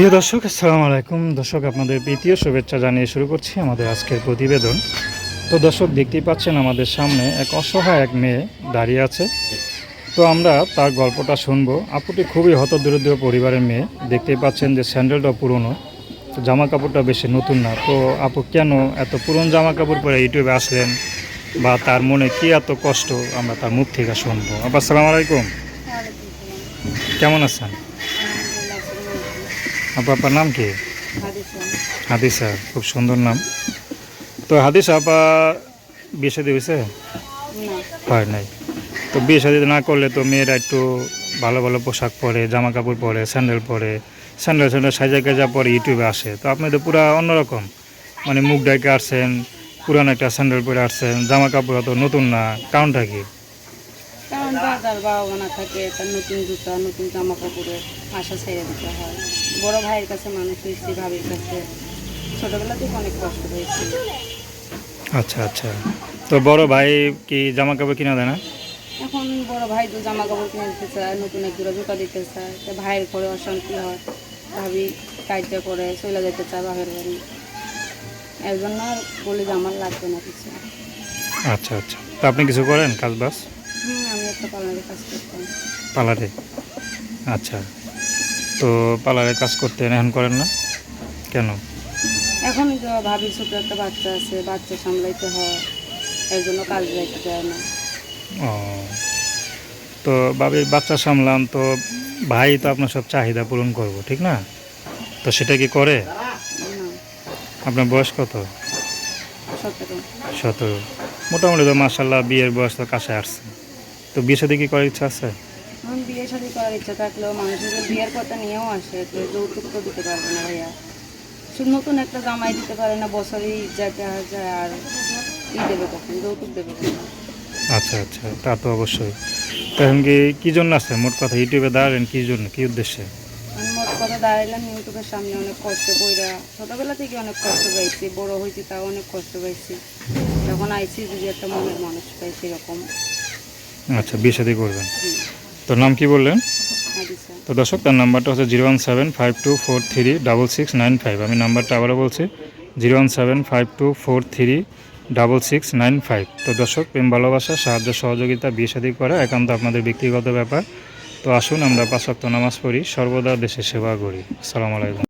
প্রিয় দর্শক আসসালামু আলাইকুম। দর্শক আপনাদের প্রীতীয় শুভেচ্ছা জানিয়ে শুরু করছি আমাদের আজকের প্রতিবেদন। তো দর্শক দেখতেই পাচ্ছেন আমাদের সামনে এক অসহায় এক মেয়ে দাঁড়িয়ে আছে। তো আমরা তার গল্পটা শুনব। আপুটি খুবই হতদরিদ্র পরিবারের মেয়ে। দেখতেই পাচ্ছেন যে স্যান্ডেলটা পুরনো তো জামা কাপড়টা বেশি নতুন না। তো আপু কেন এত পুরনো জামা কাপড় পরে ইউটিউবে আসলেন? বা তার মনে কি এত কষ্ট? আমরা তার মুখ থেকে শুনব। আপা আসসালামু আলাইকুম। কেমন আছেন? আপু আপনার নাম কি? হাদিসা। খুব সুন্দর নাম। তো হাদিসা আপা বিয়ে শাদী হয়েছে? হয় নাই। তো বিয়ে শাদী না করলে তো মেয়েরা একটু ভালো ভালো পোশাক পরে জামা কাপড় পরে স্যান্ডেল পরে স্যান্ডেল স্যান্ডেল সাজা গাজা পরে ইউটিউবে আসে। তো আপনি তো পুরো অন্যরকম। মানে মুখ ডাকে আসছেন পুরানো একটা স্যান্ডেল পরে আসছেন জামা কাপড় অত নতুন না। কারণটা কি? কারণ বাজার বাবা থাকে নতুন জুতা নতুন জামা কাপড়ের আশা ছেড়ে দিতে হয়। বড় ভাইয়ের কাছে মানুষ হয়েছি ভাবির কাছে। ছোটবেলা থেকে অনেক কষ্ট হয়েছে আচ্ছা আচ্ছা। তো বড় ভাই কি জামা কাপড় কিনা দেয় না? এখন বড় ভাই তো জামা কাপড় কিনে দিতে চায় নতুন এক জোড়া জুতা দিতে চায়। তো ভাইয়ের ঘরে অশান্তি হয় ভাবি কাজটা করে চলে যেতে চায় বাপের বাড়ি। এর জন্য আর বলি যে আমার লাগবে না কিছু। আচ্ছা আচ্ছা। তো আপনি কিছু করেন কাজ বাস হুম আমি একটা পার্লারে কাজ করতাম। পার্লারে? আচ্ছা। তো পার্লারে কাজ করতে এখন করেন না? কেন? এখন যে ভাবির ছোট একটা বাচ্চা আছে বাচ্চা সামলাইতে হয় এর জন্য কাজ যাইতে চায় না। ও তো ভাবি বাচ্চা সামলাম তো ভাই তো আপনার সব চাহিদা পূরণ করব ঠিক না? তো সেটা কি করে? আপনার বয়স কত? সতেরো। সতেরো। মোটামুটি তো মাসাল্লাহ বিয়ের বয়স তো কাছে আসছে। তো বিয়ে সাথে কি করার ইচ্ছা আছে? এখন বিয়ে শাদী করার ইচ্ছা থাকলেও মানুষের বিয়ের কথা নিয়েও আসে তো যৌতুক তো দিতে পারবে না ভাইয়া। শুধু নতুন একটা জামাই দিতে পারে না বছরই যাতে যায় আর ই দেবে তখন যৌতুক দেবে আচ্ছা আচ্ছা তা তো অবশ্যই। তখন কি কী জন্য আছে মোট কথা ইউটিউবে দাঁড়ালেন কী জন্য কী উদ্দেশ্যে? আমি মোট কথা দাঁড়াইলাম ইউটিউবের সামনে অনেক কষ্ট কইরা ছোটোবেলা থেকে অনেক কষ্ট পাইছি বড় হয়েছি তাও অনেক কষ্ট পাইছি। যখন আইছি যদি একটা মনের মানুষ পাই সেরকম। আচ্ছা বিয়ে সাথে করবেন? তো নাম কি বললেন? তো দর্শক তার নাম্বারটা হচ্ছে zero one seven five two four three double six nine five. আমি নাম্বারটা আবারও বলছি zero one seven five two four three double six nine five. তো দর্শক প্রেম ভালোবাসা সাহায্য সহযোগিতা বিয়ে সাদী করা একান্ত আপনাদের ব্যক্তিগত ব্যাপার। তো আসুন আমরা পাঁচ নামাজ পড়ি সর্বদা দেশের সেবা করি। আসসালামু আলাইকুম।